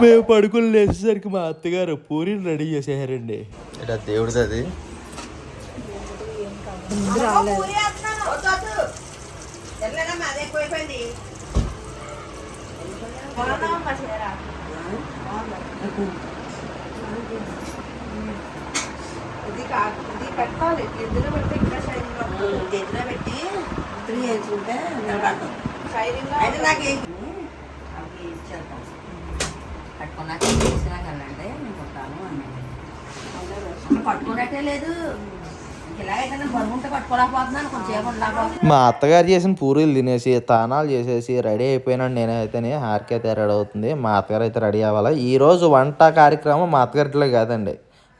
మేము పడుకుని లేచేసరికి మా అత్తగారు పూరీని రెడీ చేసేసారండి. ఇలా దేవుడిది అది? ఇది కాదు ఇది పెట్టాలి ఎద్దులో పెడితే ఇంకా షైనింగ్ పెట్టి అయితే నాకు పట్టుకున్నాక చేసినా కదండి నేను కొట్టాను అన్నాడు. అసలు పట్టుకున్నట్టే లేదు. మా అత్తగారు చేసిన పూరీలు తినేసి తానాలు చేసేసి రెడీ అయిపోయినాడు. నేనైతేనే హార్కి అయితే రెడీ అవుతుంది మా అత్తగారు అయితే రెడీ అవ్వాలి? ఈరోజు వంట కార్యక్రమం మా అత్తగారిలో కాదండి.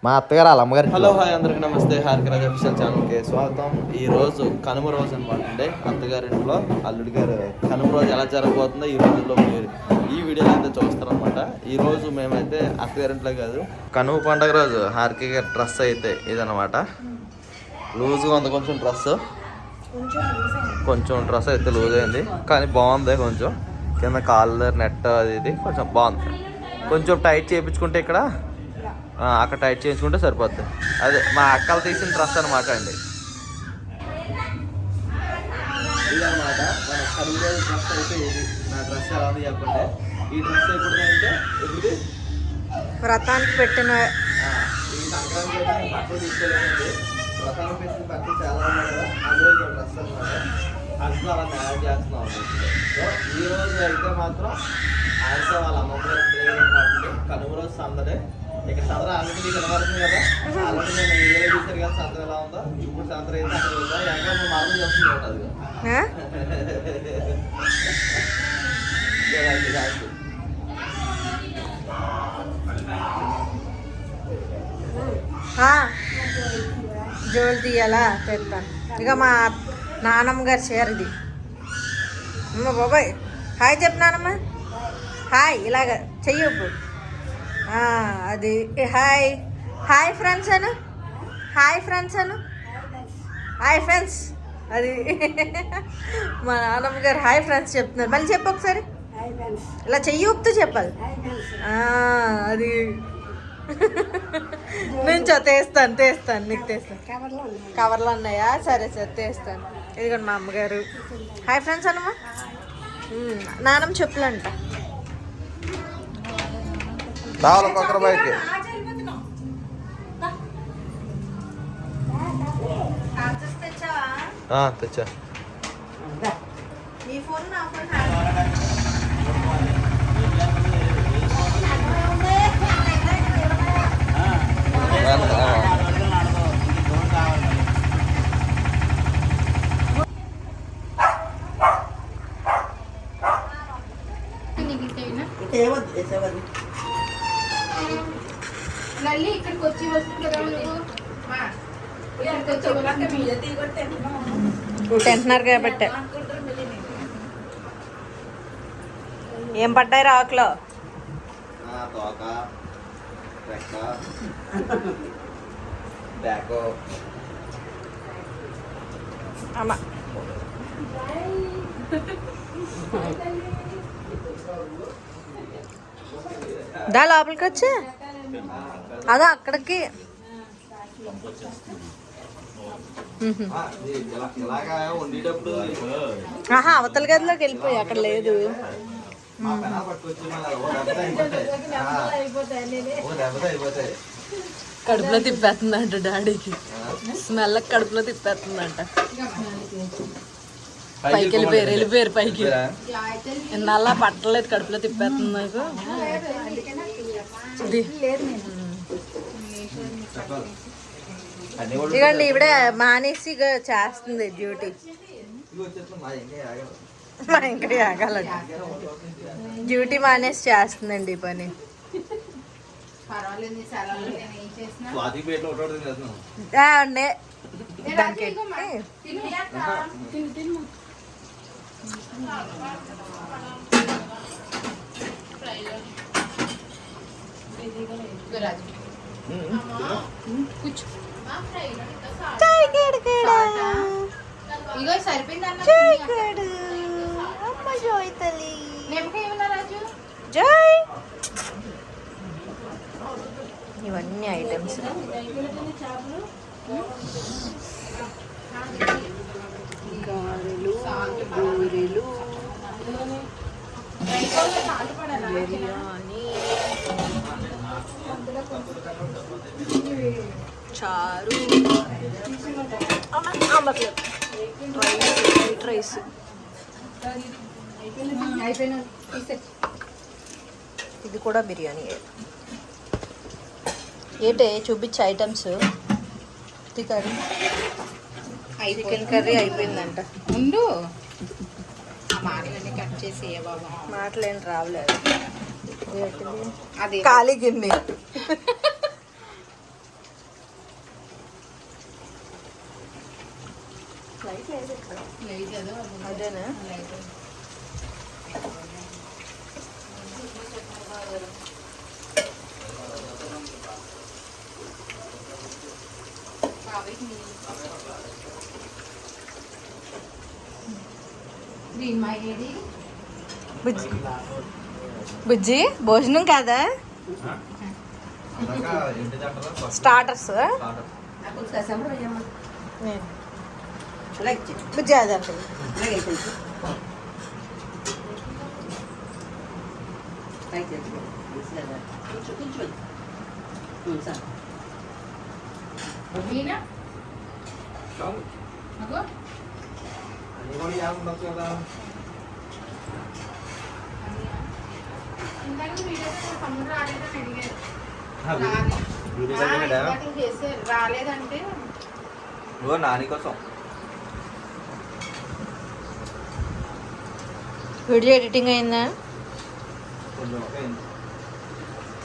మా అత్తగారు వాళ్ళ హలో హాయ్ అందరికి నమస్తే. హార్కి రాజ్ అఫీషియల్ ఛానల్కి స్వాగతం. ఈ రోజు కనుమ రోజు అనమాట అండి. అత్తగారింట్లో అల్లుడి గారు కనుమ రోజు ఎలా జరగబోతుందో ఈ రోజుల్లో మీరు ఈ వీడియోలో అయితే చూస్తారనమాట ఈ రోజు మేమైతే అత్తగారింట్లో కాదు కనుమ పండగ రోజు హార్కి గారి డ్రెస్ అయితే ఇదనమాట లూజ్గా ఉంది కొంచెం డ్రెస్. కొంచెం డ్రెస్ అయితే లూజ్ అయింది కానీ బాగుంది కొంచెం. కింద కాలర్ నెట్ అది ఇది కొంచెం బాగుంది. కొంచెం టైట్ చేయించుకుంటే ఇక్కడ అక్కడ టైట్ చేయించుకుంటే సరిపోద్ది. అదే మా అక్కలు తీసిన డ్రెస్ అనమాట అండి. మన డ్రెస్ అయితే ఇది. నా డ్రెస్ ఎలా ఉంది చెప్పండి. ఈ డ్రెస్ ఎప్పుడు అంటే ఎప్పుడు? వ్రతానికి పెట్టిన ఆ, ఈ సంక్రాంతి బట్టలు తీసుకోలేదండి. పెట్టిన బట్టలు చాలా ఉన్నాయి కదా. అందులో ఇది డ్రెస్ అనమాట అలా తయారు చేస్తున్నాం. సో ఈ రోజు అయితే మాత్రం ఆయనతో వాళ్ళ అమ్మగారు కనుమ రోజు సందడే. ఇక ఆల్రెడీ కనబడుతుంది కదా? ఆల్రెడీ నేను కదా ఎలా ఉందో? ఇప్పుడు అయితే అక్కడ ఎక్కడ నువ్వు చేస్తుంది జోలు తీయాలా పెడతాను ఇక మా నానమ్మ గారు చీర ఇది. అమ్మ బాబాయ్. హాయ్ చెప్పు నానమ్మ. హాయ్ ఇలాగ చెయ్యొప్పు అది. హాయ్. హాయ్ ఫ్రెండ్స్ అను. హాయ్ ఫ్రెండ్స్ అను. Hi friends. అది. మా నాన్నమ్మ గారు హాయ్ ఫ్రెండ్స్ చెప్తున్నారు. మళ్ళీ చెప్పు ఒకసారి. ఇలా చెయ్యి ఊపుతూ చెప్పాలి. అది. నుంచో తీస్తాను తీస్తాను నీకు తీస్తాను. కవర్లు ఉన్నాయా. సరే సరే తీస్తాను. ఇదిగోండి మా అమ్మగారు. హాయ్ ఫ్రెండ్స్ అన్నమా? ఉమ్, నానమ్మ చెప్పులంట. రావాలి కొక్కర బైక్ తెచ్చా. లల్లి ఇక్కడికి వచ్చి వస్తుంది. తింటున్నారు కాబట్టి. ఏం పడ్డాయి రాకులో? తోక రెక్క బ్యాకో. అమ్మ. దా లోపలికి వచ్చా అదా అక్కడికి. ఆహా అవతల గదిలోకి వెళ్ళిపోయి అక్కడ లేదు. కడుపులో తిప్పేస్తుందంట డాడీకి. స్మెల్ కడుపులో తిప్పేస్తుందంట. పైకి వెళ్ళిపోయారు వెళ్ళిపోయారు పైకి. ఇన్నాళ్ళ పట్టలేదు కడుపులో తిప్పేస్తుంది నాకు. ఇదిగోండి ఇవిడ మానేసి చేస్తుంది డ్యూటీ. మా ఇంకా ఆగాలండి. డ్యూటీ మానేసి చేస్తుందండి ఈ పని. పర్వాలేదు దానికి ఇగో సరిపోయింది అన్న చాయ్ గడ. అమ్మ జోయ్ తల్లి. నిమ్మకాయ ఏమన్నా రాజు? జోయ్. ఇవన్నీ ఐటమ్స్ బూరెలు బిర్యానీ చారు వైట్ రైస్ ఇది కూడా బిర్యానీ. ఏంటే? చూపించే ఐటమ్స్ కర్రీ. చికెన్ కర్రీ అయిపోయిందంట. ఉండు. మాటలన్నీ కట్ చేసి ఏ బాబా. మాటలేం రావలేదు. అది ఖాళీ గిన్నె. లేదు అదేనా గ్రీన్ మై ఏది బుజ్జి బుజ్జి భోజనం కాదా స్టార్టర్స్ నాకు బుజ్జి అదంటే అలాగే అయిపోయింది రైట్ తెచ్చుకో వీడియో ఎడిటింగ్ అయిందా?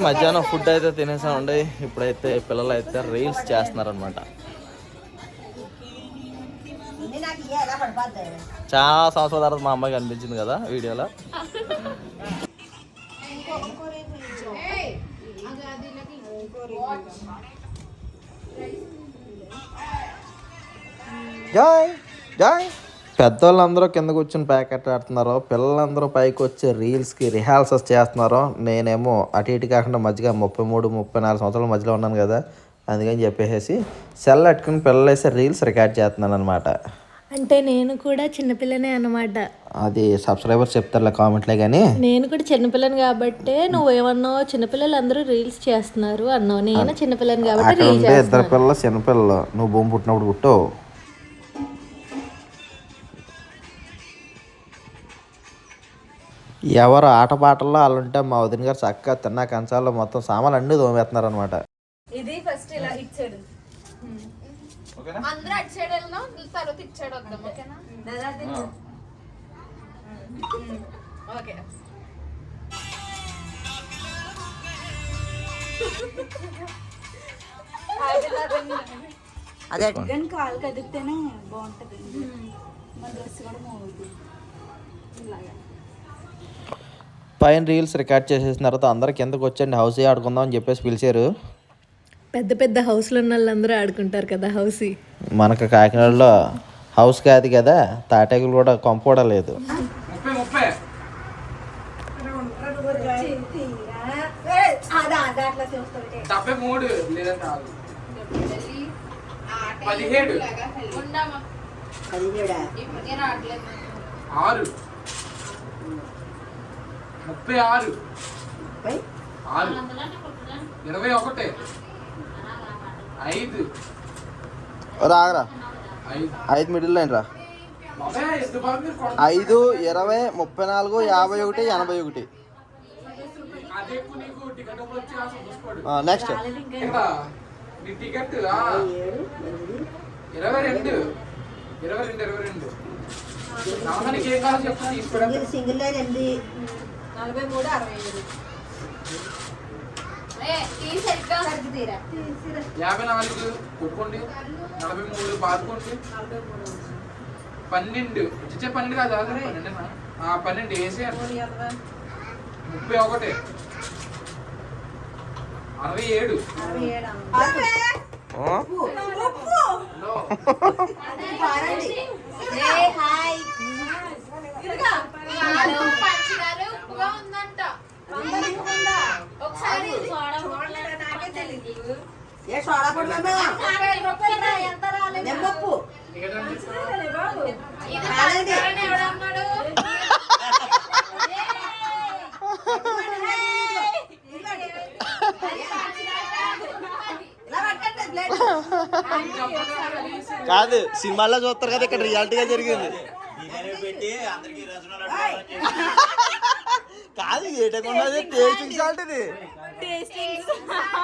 మధ్యాహ్నం ఫుడ్ అయితే తినేసామండి. ఇప్పుడైతే పిల్లలు అయితే రీల్స్ చేస్తున్నారనమాట చాలా సంవత్సరాల తర్వాత మా అమ్మాయి కనిపించింది కదా వీడియోలో. జాయ్ జాయ్ పెద్దోళ్ళందరూ కింద కూర్చొని ప్యాకెట్ ఆడుతున్నారు పిల్లలందరూ పైకి వచ్చి రీల్స్కి రిహార్సల్స్ చేస్తున్నారు నేనేమో అటు ఇటు కాకుండా మధ్యగా ముప్పై మూడు ముప్పై నాలుగు సంవత్సరాల మధ్యలో ఉన్నాను కదా అందుకని చెప్పేసి సెల్ అట్టుకుని పిల్లలు వేసే రీల్స్ రికార్డ్ చేస్తున్నాను అనమాట అంటే నేను కూడా చిన్నపిల్లనే అన్నమాట. అది సబ్స్క్రైబర్స్ చెప్తారులే కామెంట్లే కానీ. నేను కూడా చిన్నపిల్లని కాబట్టి నువ్వు ఏమన్నావు చిన్నపిల్లలు అందరూ రీల్స్ చేస్తున్నారు అన్నావు. నేను చిన్నపిల్లని కాబట్టి ఇద్దరు పిల్లలు చిన్నపిల్లలు నువ్వు భూమి పుట్టినప్పుడు పుట్టు ఎవరు ఆటపాటల్లో వాళ్ళు ఉంటే మా వదిన గారు చక్కగా తిన్నా కంచాల్లో మొత్తం సామాన్లు అన్నీ తోమేస్తున్నారు అనమాట ఇది ఫస్ట్ ఇలా ఇచ్చాడు. అందరూ అటు సైడ్ వెళ్దాం తర్వాత ఇటు సైడ్ వద్దాం ఓకేనా? ఓకే. అదే. కాలు కదిపితేనే బాగుంటుంది. మన డ్రెస్ కూడా బాగుంటుంది. పైన రీల్స్ రికార్డ్ చేసేసిన తర్వాత అందరు కిందకు వచ్చండి హౌస్ ఆడుకుందాం అని చెప్పేసి పిలిచారు. పెద్ద పెద్ద హౌస్లో ఉన్న వాళ్ళందరూ ఆడుకుంటారు కదా హౌస్. మనకు కాకినాడలో హౌస్ కాదు కదా తాటాకులు కూడా కొంప కూడా లేదు. పదిహేడు. ఆరు. ముప్పై ఆరు. ఆరు. ఇరవై ఒకటి. ఐదు. రాగరా. ఐదు. మిడిల్ లైన్ రా. ఐదు ఇరవై ముప్పై నాలుగు యాభై ఒకటి ఎనభై ఒకటి. నెక్స్ట్ టికెట్ ఇరవై రెండు. ఇరవై రెండు ఇరవై రెండు. సింగిల్ లైన్ నలభై మూడు అరవై ఐదు ఏ ఈ సరిగ్గా. తీరా. యాభై నాలుగు కొట్టుకోండి నలభై మూడు బాదుకోండి. పన్నెండు. ఇచ్చే పన్నెండు కాదు పన్నెండు వేసే ముప్పై ఒకటి. అరవై ఏడు. లో. పంచదార ఉప్పుగా ఉందంట ఏ సోడా పడదా నిమ్మప్పు రాలేదే. ఇలా పట్టండి ప్లేట్. కాదు సినిమాల్లో చూస్తారు కదా ఇక్కడ రియాలిటీగా జరిగింది. కాదు ఏటకుండా టేస్టింగ్ సాల్ట్ ఇది.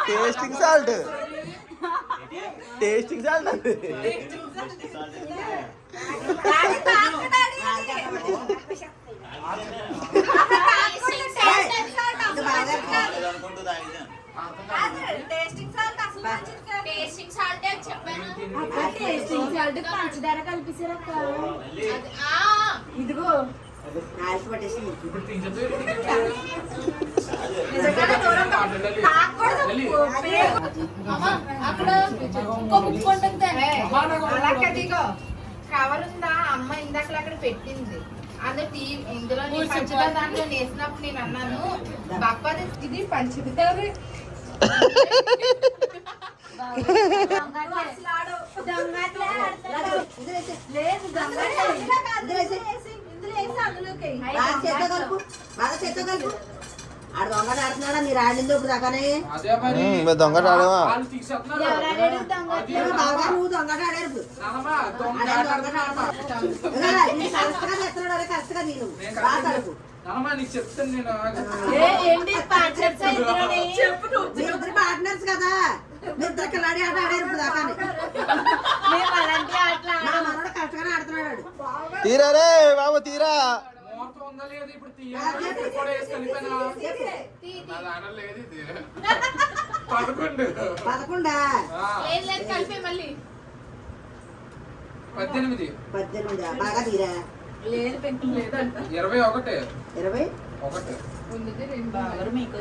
టేస్టింగ్ సాల్ట్ టేస్టింగ్ సాల్ట్ అది. టేస్టింగ్ సాల్ట్ పంచదార కలిపిసారక్క ఇదిగో అక్కడ కవర్ ఉందా? అమ్మ ఇందాక అక్కడ పెట్టింది. అందులో టీ ఇందులో నేను పంచదార దాంట్లో వేసినప్పుడు నేను అన్నాను బాప్పది ఇది పంచదార. బాగా చేత్తో కలుపు బాగా చేత్తో కలుపు. ఆడ దొంగ ఆడుతున్నాడా? మీరు ఆడింది ఇప్పుడు దాకానే? ఆడావా? నువ్వు బాగా ఆడారు. కరెక్ట్గా అదే కరెక్ట్గా నేను. బాగా పార్ట్నర్స్ కదా. ఇద్దరు కిలాడి ఆట ఆడారు ఇప్పుడు మనోడు కరెక్ట్గానే ఆడుతున్నాడు. తీరా రే బాబు తీరా. ఉందా లేదా ఇప్పుడు తీయాలి కూడా వేసి కలిపానా? ఇది. పదకొండు. పదకొండా? ఆ, లేదు లేదు కలిపే మళ్ళీ. పద్దెనిమిది. పద్దెనిమిది? బాగా తీరా? ఇరవై ఒకటి. ఇరవై? ఒకటి.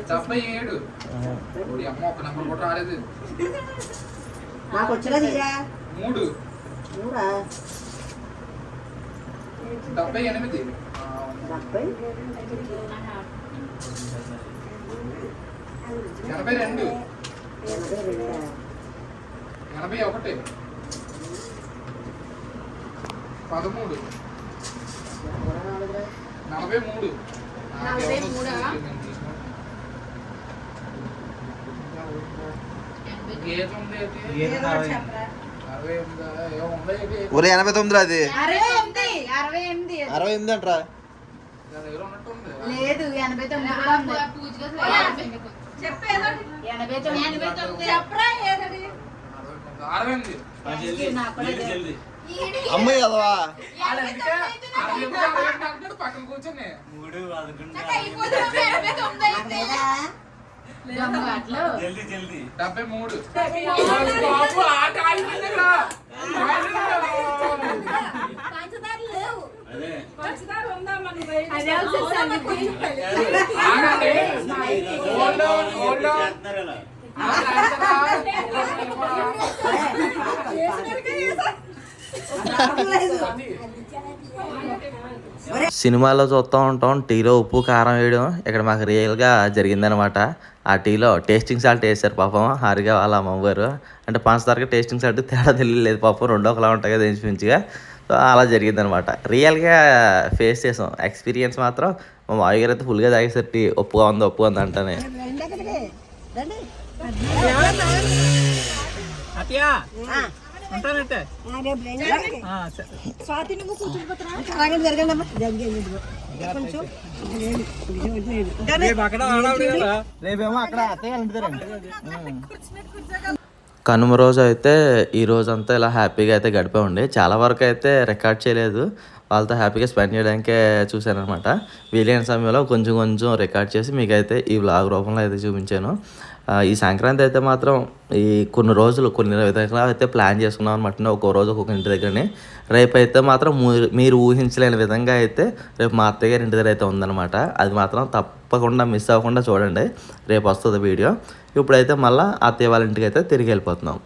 డెబ్బై ఏడు. అమ్మ ఒక నెంబర్ కూడా రాలేదు. నాకు వచ్చినా తీరా? మూడు. మూడా? డెబ్బై ఎనిమిది. డెబ్బై ఎనభై రెండు. ఎనభై రెండా. ఎనభై ఒకటి. పదమూడు. నలభై మూడు. నలభై మూడా? అరవై ఏంటి? ఒరే ఎనభై తొమ్మిది అది? అరవై ఎనిమిది అంటరా. లేదు ఎనభై తొమ్మిది పక్కన కూర్చొని. డెబ్బై మూడు. ఆట సినిమాలో చూస్తూ ఉంటాం టీలో ఉప్పు కారం వేయడం. ఇక్కడ మాకు రియల్గా జరిగిందనమాట. ఆ టీలో టేస్టింగ్ సాల్ట్ వేసారు పాపం హారిగా వాళ్ళ అమ్మగారు అంటే పంచదారకి టేస్టింగ్ సాల్ట్ తేడా తెలియలేదు పాపం రెండో ఒకలా ఉంటాయి కదా ఇంచుమించుగా. సో అలా జరిగిందనమాట రియల్గా ఫేస్ చేసాం. ఎక్స్పీరియన్స్ మాత్రం మా మావి గారు అయితే ఫుల్గా తాగేసారు టీ ఒప్పుగా ఉంది ఒప్పుగా ఉంది అంటానే. కనుమ రోజు అయితే ఈ రోజంతా ఇలా హ్యాపీగా అయితే గడిపే ఉండే చాలా వరకు అయితే రికార్డ్ చేయలేదు. వాళ్ళతో హ్యాపీగా స్పెండ్ చేయడానికే చూశాను అనమాట వీలైన సమయంలో కొంచెం కొంచెం రికార్డ్ చేసి మీకైతే ఈ వ్లాగ్ రూపంలో అయితే చూపించాను. ఈ సంక్రాంతి అయితే మాత్రం ఈ కొన్ని రోజులు కొన్ని విధంగా అయితే ప్లాన్ చేసుకున్నాం అనమాట ఒక్కో రోజు ఒక్కొక్క ఇంటి దగ్గరని. రేపు అయితే మాత్రం మీరు- మీరు ఊహించలేని విధంగా అయితే రేపు మా అత్తయ్య గారి ఇంటి దగ్గర అయితే ఉందన్నమాట. అది మాత్రం తప్పకుండా మిస్ అవ్వకుండా చూడండి. రేపు వస్తుంది వీడియో. ఇప్పుడైతే మళ్ళీ అత్తయ్య వాళ్ళ ఇంటికి అయితే తిరిగి వెళ్ళిపోతున్నాం.